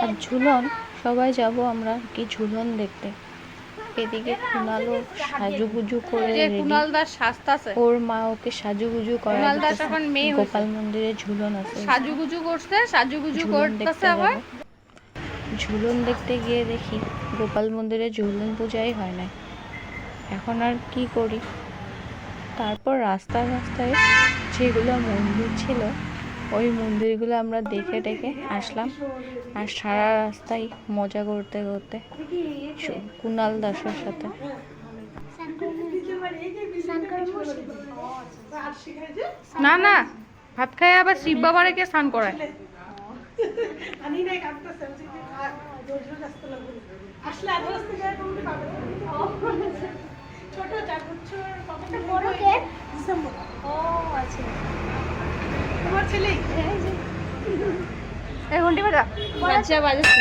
আর ঝুলন সবাই যাব আমরা কি ঝুলন দেখতে। এদিকে কুনালও সাজুগুজু করে ওর মা ওকে সাজুগুজু করে গোপাল মন্দিরে ঝুলন আছে। সাজুগুজু করছে সাজুগুজু করতেছে আবার। ঝুলন দেখতে গিয়ে দেখি গোপাল মন্দিরে ঝুলন পূজাই হয় না এখন আর কি করি? তারপর রাস্তায় রাস্তায় যেগুলো মন্দির ছিল ওই মন্দিরগুলো আমরা দেখে দেখে আসলাম। আর সারা রাস্তায় মজা করতে করতে কুণাল দাসের সাথে। না না ভাত খাই আবার শিব বাবারে কে স্নান করায়? ছোট চার বছর ও আচ্ছা। তোমার ছেলে? এই ঘন্টি বাজা। বাজা বাজাচ্ছে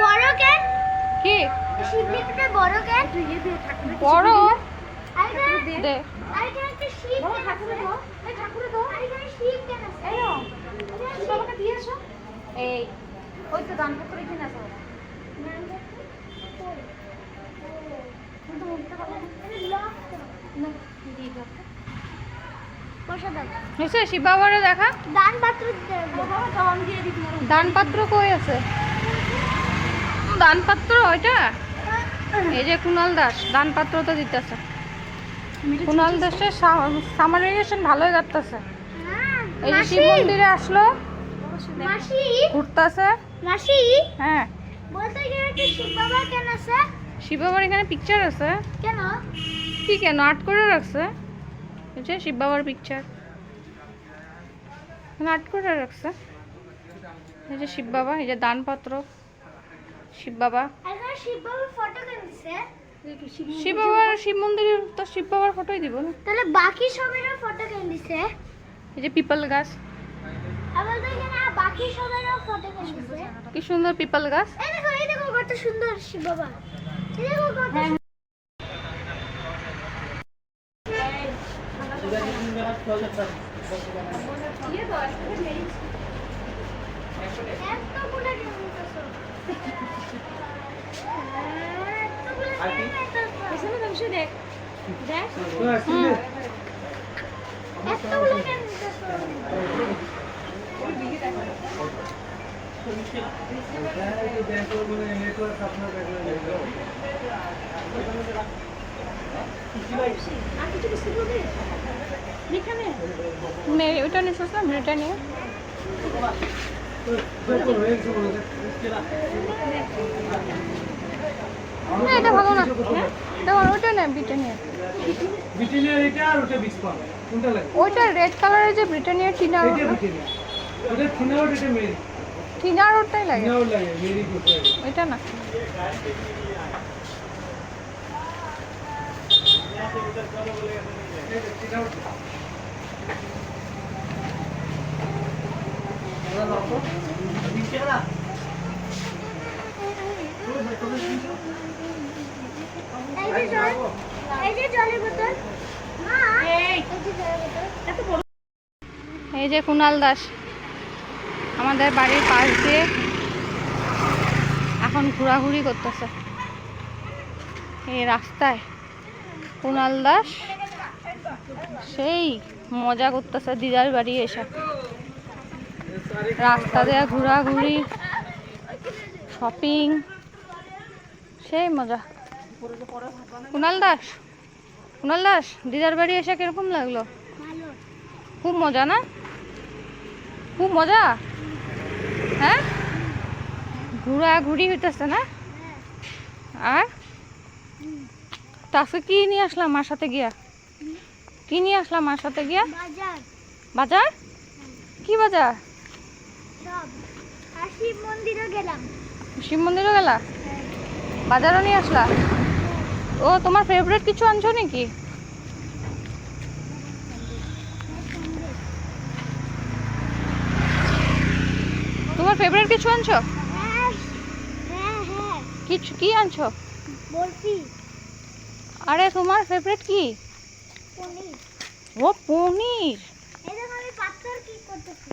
বড় কেন কি? বড় কেন দে। কেন এই কেন ওই তো দান করে এখানে দাও শিব বাবারে দেখা? দান পাত্র দান দিয়ে দিতে দান পাত্র কই আছে? দান পাত্র ওইটা? এই যে কুনাল দাস দান পাত্র তো দিতেছে। কুনাল দাসের সামার ভালোই কাটতেছে এই যে শিব মন্দিরে আসলো। ঘুরতেছে। হ্যাঁ। বলতে গেলে শিব বাবা কেন আছে? শিব বাবার এখানে পিকচার আছে। কেন? কি কেন? আর্ট করে রাখছে। শিব বাবার পিকচার আর্ট করে রাখছে। এই যে শিব বাবা এই যে দানপত্র শিব বাবা। শিব বাবার ফটো কেন দিছে? শিব বাবার মন্দিরে তো শিব বাবার ফটোই দিব না। তাহলে বাকি সবেরও ফটো কেন দিছে? এই যে পিপল গাছ। বাকি সবেরও ফটো কেন দিছে? কি সুন্দর পিপল গাছ। এই দেখো এই দেখো কত সুন্দর শিব বাবা। এই দেখো কত কেন নিতেছো? এতগুলো নে ওইটা নিয়ে না ব্রিটানিয়া না এটা ভালো না। হ্যাঁ? এটা ওইটা না ব্রিটানিয়া। ব্রিটেনিয়ার এটা আর ওটা পাউন্ড কোনটা লাগে? ওইটা রেড কালারের যে ব্রিটানিয়া টিনা ব্রিটেনিয়া। ওটা থিনা আউট এটা মেরি টিনা ওটাই লাগে। আউট লাগে মেরি লাগে। ওইটা না। থিনা আউট এই যে জল এই যে জলের বোতল মা এই যে জলের বোতল এই যে কুনাল দাস, আমাদের বাড়ির পাশ দিয়ে এখন ঘোরাঘুরি করতেছে। এই রাস্তায় কুনাল দাস সেই মজা করতেছে দিদার বাড়ি এসে। রাস্তা দিয়ে ঘোরাঘুরি শপিং সেই মজা। কুনাল দাস? কুনাল দাস দিদার বাড়ি এসে কীরকম লাগল? খুব মজা না? খুব মজা? হ্যাঁ? ঘোরাঘুরি হইতেছে না? আর? তা আজকে কি নিয়ে আসলাম মার সাথে গিয়া? কি নিয়ে আসলাম মার সাথে গিয়া? বাজার। বাজার? কি বাজার? সব। আর শিব মন্দিরও গেলাম। শিব মন্দিরও গেলা? বাজারও নিয়ে আসলা? ও তোমার ফেভারিট কিছু আনছো নাকি? তোমার ফেভারিট কিছু আনছো? হ্যাঁ হ্যাঁ হ্যাঁ। কিছু কি আনছো? বলছি। আরে তোমার ফেভারিট কি? পনির। ও পনির। এই দেখো আমি পাথর কি করতেছি।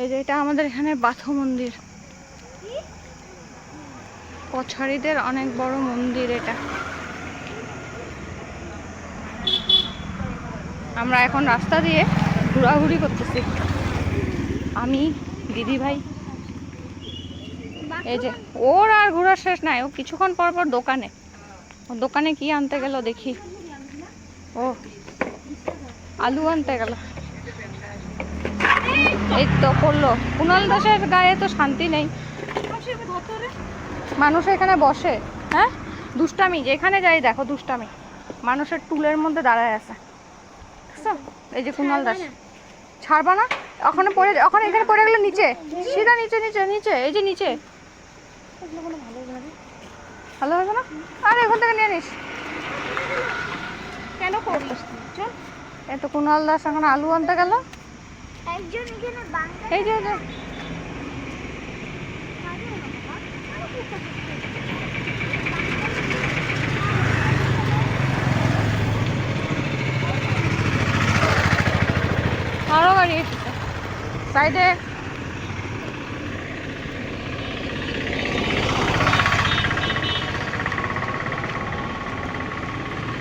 এই যে এটা আমাদের এখানে বাথু মন্দির। পছারিদের অনেক বড় মন্দির এটা। আমরা এখন রাস্তা দিয়ে ঘোরাঘুরি করতেছি। আমি দিদি ভাই এই যে, ওর আর ঘোরার শেষ নাই, ও কিছুক্ষণ পর পর দোকানে। দোকানে কি আনতে গেল দেখি। ও, আলু আনতে গেল। এই তো করল। কুণাল দাসের গায়ে তো শান্তি নেই। মানুষ এখানে বসে হ্যাঁ? দুষ্টামি যেখানে যাই দেখো দুষ্টামি। মানুষের টুলের মধ্যে দাঁড়ায় আছে। এই যে কুণাল দাস। ছাড়বা না? ওখানে পড়ে ওখানে এখানে পড়ে গেলে নিচে। সিধা নিচে নিচে নিচে এই যে নিচে। ভালো হবে না? আরে এখান থেকে নিয়ে নিস। কেন করলিস তুই? চল। এই তো কুণাল দাস এখন আলু আনতে গেল। একজন এখানে বাংলা এই যে এই যে। আরও গাড়ি এসেছে। সাইডে।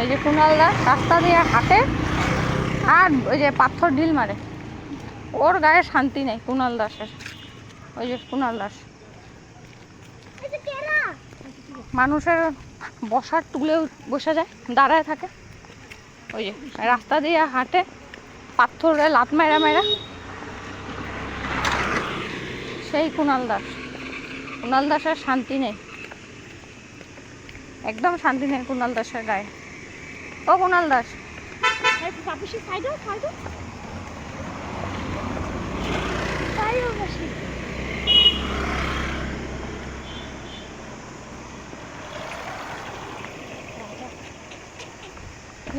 এই যে কুণালদা রাস্তা দিয়ে হাঁটে আর ওই যে পাথর ঢিল মারে। ওর গায়ে শান্তি নেই কুণাল দাসের। ওই যে কুণাল দাস। মানুষের বসার তুলেও বসে যায় দাঁড়ায় থাকে। ওই যে রাস্তা দিয়ে হাঁটে পাথরে লাত মেরা মেরা সেই কুণাল দাস। কুণাল দাসের শান্তি নেই। একদম শান্তি নেই কুণাল দাসের গায়ে। ও কুণাল দাস।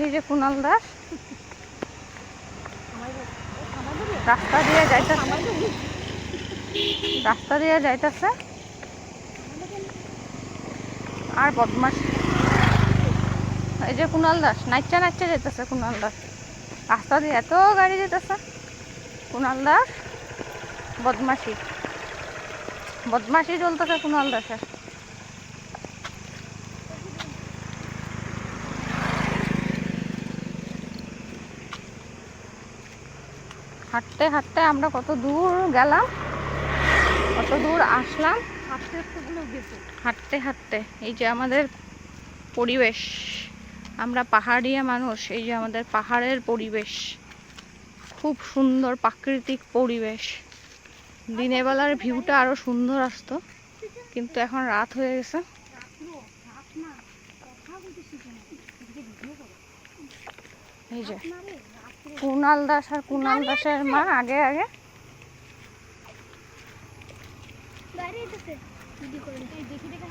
এই যে কুণাল দাস। রাস্তা দিয়ে যাইতেছে। রাস্তা দিয়ে যাইতেছে। আর বদমাস এই যে কুণাল দাস। নাচা নাচা যেতেছে কুণাল দাস। রাস্তা দিয়ে এত গাড়ি যেতেছে কুণাল দাস। বদমাসি বদমাসি চলতেছে কুণাল দাসের। হাঁটতে হাঁটতে আমরা কত দূর গেলাম, কত দূর আসলাম। হাঁটতে হাঁটতে এই যে আমাদের পরিবেশ, আমরা পাহাড়িয়া মানুষ, এই যে আমাদের পাহাড়ের পরিবেশ। খুব সুন্দর প্রাকৃতিক পরিবেশ। দিনের বেলার ভিউটা আরও সুন্দর আসতো, কিন্তু এখন রাত হয়ে গেছে। এই যে কুণাল দাস আর কুণাল দাসের মা আগে আগে। দেখি দেখে